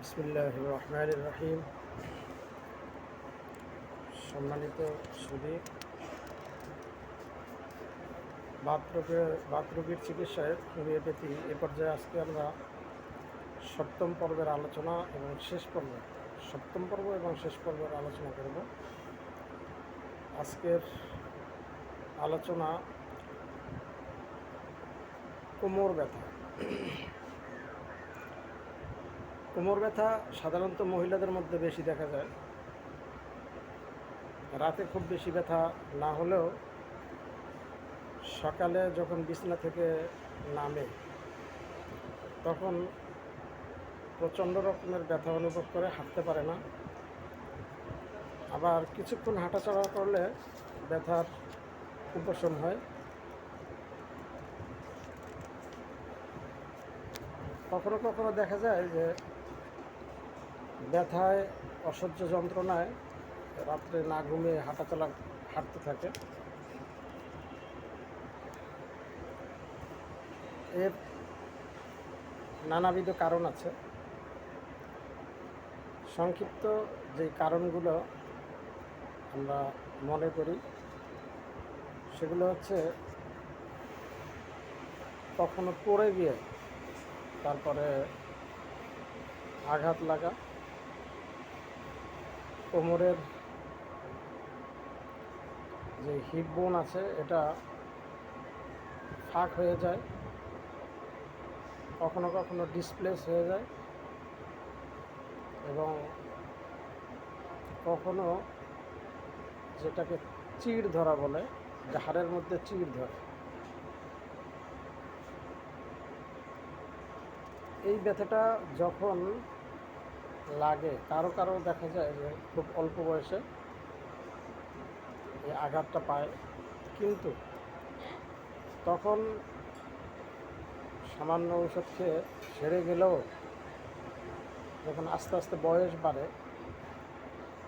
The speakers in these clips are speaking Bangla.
বিসমুল্লাহ রহিম সম্মানিত সুদী বাতরোগের বাতরোগীর চিকিৎসায় হোমিওপ্যাথি। এ পর্যায়ে আজকে আমরা সপ্তম পর্বের আলোচনা এবং শেষ পর্ব, সপ্তম পর্ব এবং শেষ পর্বের আলোচনা করব। আজকের আলোচনা কোমর ব্যথা। কোমর ব্যথা সাধারণত মহিলাদের মধ্যে বেশি দেখা যায়। রাতে খুব বেশি ব্যথা না হলেও সকালে যখন বিছনা থেকে নামে, তখন প্রচণ্ড রকমের ব্যথা অনুভব করে, হাঁটতে পারে না। আবার কিছুক্ষণ হাঁটাচলা করলে ব্যথার উপশম হয়। কখনো কখনো দেখা যায় যে ব্যথায়, অসহ্য যন্ত্রণায় রাত্রে না ঘুমিয়ে হাঁটাচলা হাঁটতে থাকে। এর নানাবিধ কারণ আছে। সংক্ষিপ্ত যে কারণগুলো আমরা মনে করি, সেগুলো হচ্ছে কখনো পড়ে গিয়ে তারপরে আঘাত লাগা কোমরের যে হিপ বোন আছে, এটা ফাঁক হয়ে যায়, কখনো কখনো ডিসপ্লেস হয়ে যায় এবং কখনো যেটাকে চিড় ধরা বলে হাড়ের মধ্যে চিড় ধরে। এই ব্যথাটা যখন লাগে। কারও কারও দেখা যায় যে খুব অল্প বয়সে এই আঘাতটা পায়। কিন্তু তখন সামান্য ঔষধ খেয়ে সেরে গেলেও যখন আস্তে আস্তে বয়স বাড়ে,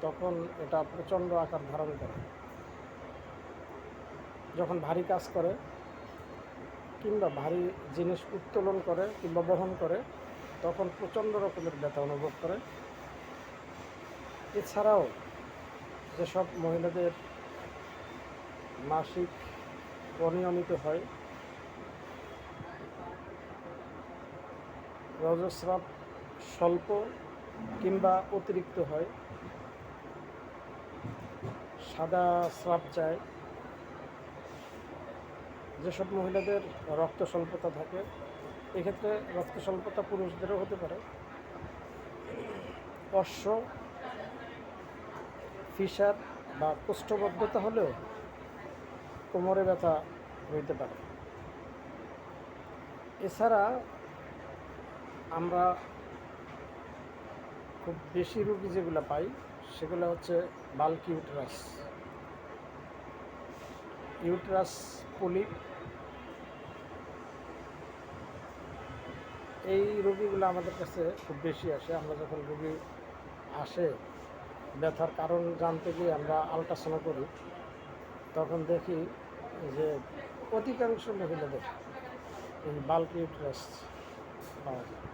তখন এটা প্রচণ্ড আকার ধারণ করে। যখন ভারী কাজ করে কিংবা ভারী জিনিস উত্তোলন করে কিংবা বহন করে তখন প্রচণ্ড রকমের ব্যথা অনুভব করে। এছাড়াও যেসব মহিলাদের মাসিক অনিয়মিত হয়, রজস্রাব স্বল্প কিংবা অতিরিক্ত হয়, সাদা স্রাব চায়, যেসব মহিলাদের রক্ত স্বল্পতা থাকে এক্ষেত্রে রক্ত স্বল্পতা পুরুষদেরও হতে পারে। অশ্ব ফিসার বা কোষ্ঠবদ্ধতা হলেও কোমরে ব্যথা হইতে পারে। এছাড়া আমরা খুব বেশি রুগী যেগুলো পাই, সেগুলো হচ্ছে বাল্ক ইউটরাস ইউটরাস পলিপ এই রোগীগুলো আমাদের কাছে খুব বেশি আসে। আমরা যখন রোগী আসে, ব্যথার কারণ জানতে গিয়ে আমরা আলট্রাসাউন্ড করি, তখন দেখি যে অধিকাংশ মহিলাদের এই বাল্ক ইউট্রাস পাওয়া যায়।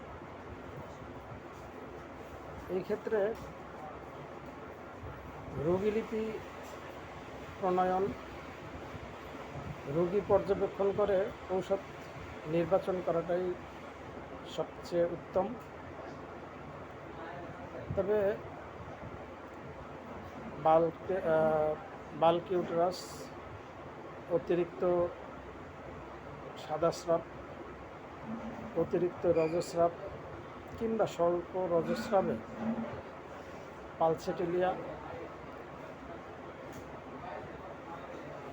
এই ক্ষেত্রে রোগীলিপি প্রণয়ন, রোগী পর্যবেক্ষণ করে ঔষধ নির্বাচন করাটাই সবচেয়ে উত্তম। তবে বাল্ক বাল্ক ইউটারাস অতিরিক্ত সাদা স্রাব অতিরিক্ত রজস্রাব কিংবা স্বল্প রজস্রাবে পালসেটিলিয়া।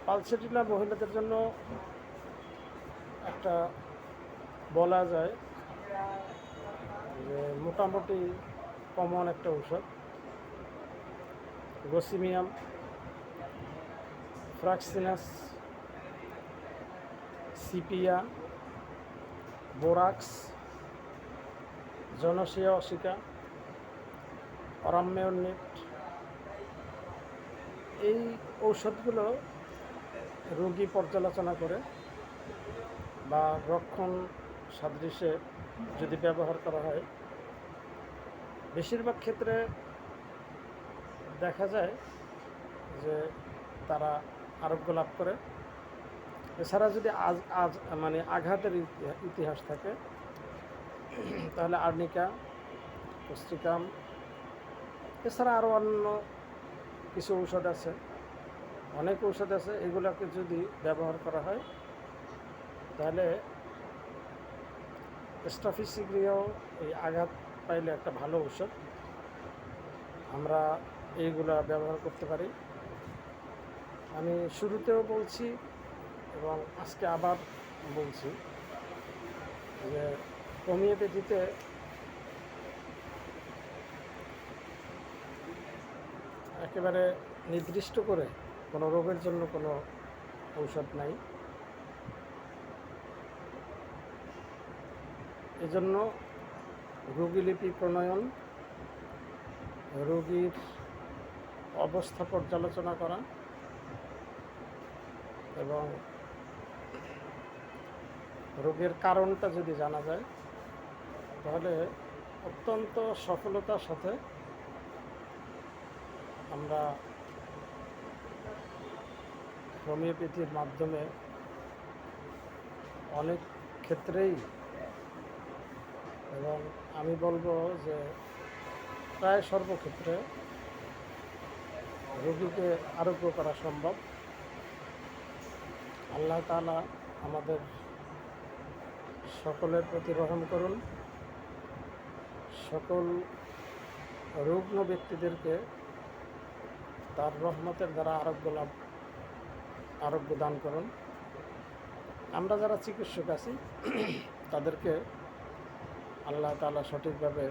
পালসেটিলিয়া মহিলাদের জন্য একটা বলা যায় যে মোটামুটি কমন একটা ঔষধ। গোসিমিয়াম ফ্রাক্সিনাস সিপিয়া বোরাক্স জনসিয়া অসিকা অরাম্যনিট এই ঔষধগুলো রোগী পর্যালোচনা করে বা রক্ষণ সাদৃশ্যে যদি ব্যবহার করা হয়। বেশিরভাগ ক্ষেত্রে দেখা যায় যে তারা আরোগ্য লাভ করে। এছাড়া যদি আজ আজ মানে আঘাতের ইতি- ইতিহাস থাকে, তাহলে আর্নিকা পুস্টিকাম এছাড়া আরও অন্য কিছু ঔষধ আছে। অনেক ঔষধ আছে, এগুলোকে যদি ব্যবহার করা হয়, তাহলে স্টাফিসিগ্রিয়াও এই আঘাত পাইলে একটা ভালো ঔষধ। আমরা এইগুলা ব্যবহার করতে পারি। আমি শুরুতেও বলছি এবং আজকে আবার বলছি যে হোমিওপ্যাথিতে একেবারে নির্দিষ্ট করে কোনো রোগের জন্য কোনো ঔষধ নাই। এজন্য রোগীলিপি প্রণয়ন, রোগীর অবস্থা পর্যালোচনা করা এবং রোগের কারণটা যদি জানা যায়, তাহলে অত্যন্ত সফলতার সাথে আমরা হোমিওপ্যাথির মাধ্যমে অনেক ক্ষেত্রেই এবং আমি বলব যে প্রায় সর্বক্ষেত্রে রোগীকে আরোগ্য করা সম্ভব। আল্লাহ তাআলা আমাদের সকলের প্রতি রহম করুন। সকল রুগ্ন ব্যক্তিদেরকে তার রহমতের দ্বারা আরোগ্য লাভ, আরোগ্য দান করুন। আমরা যারা চিকিৎসক আছি, তাদেরকে আল্লাহ তাআলা সঠিকভাবে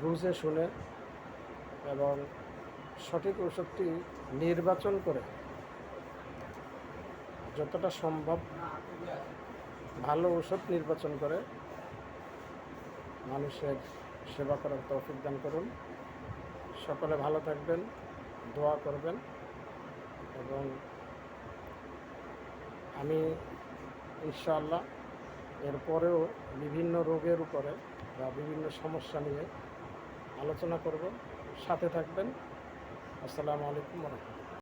বুঝে শুনে এবং সঠিক ওষুধটি নির্বাচন করে যতটা সম্ভব ভালো ওষুধ নির্বাচন করে মানুষের সেবা করার তৌফিক দান করুন। সকলে ভালো থাকবেন, দোয়া করবেন এবং আমি ইনশাআল্লাহ এরপরেও বিভিন্ন রোগের উপরে বা বিভিন্ন সমস্যা নিয়ে আলোচনা করব। সাথে থাকবেন। আসসালামু আলাইকুম রহমতুল্লাহ।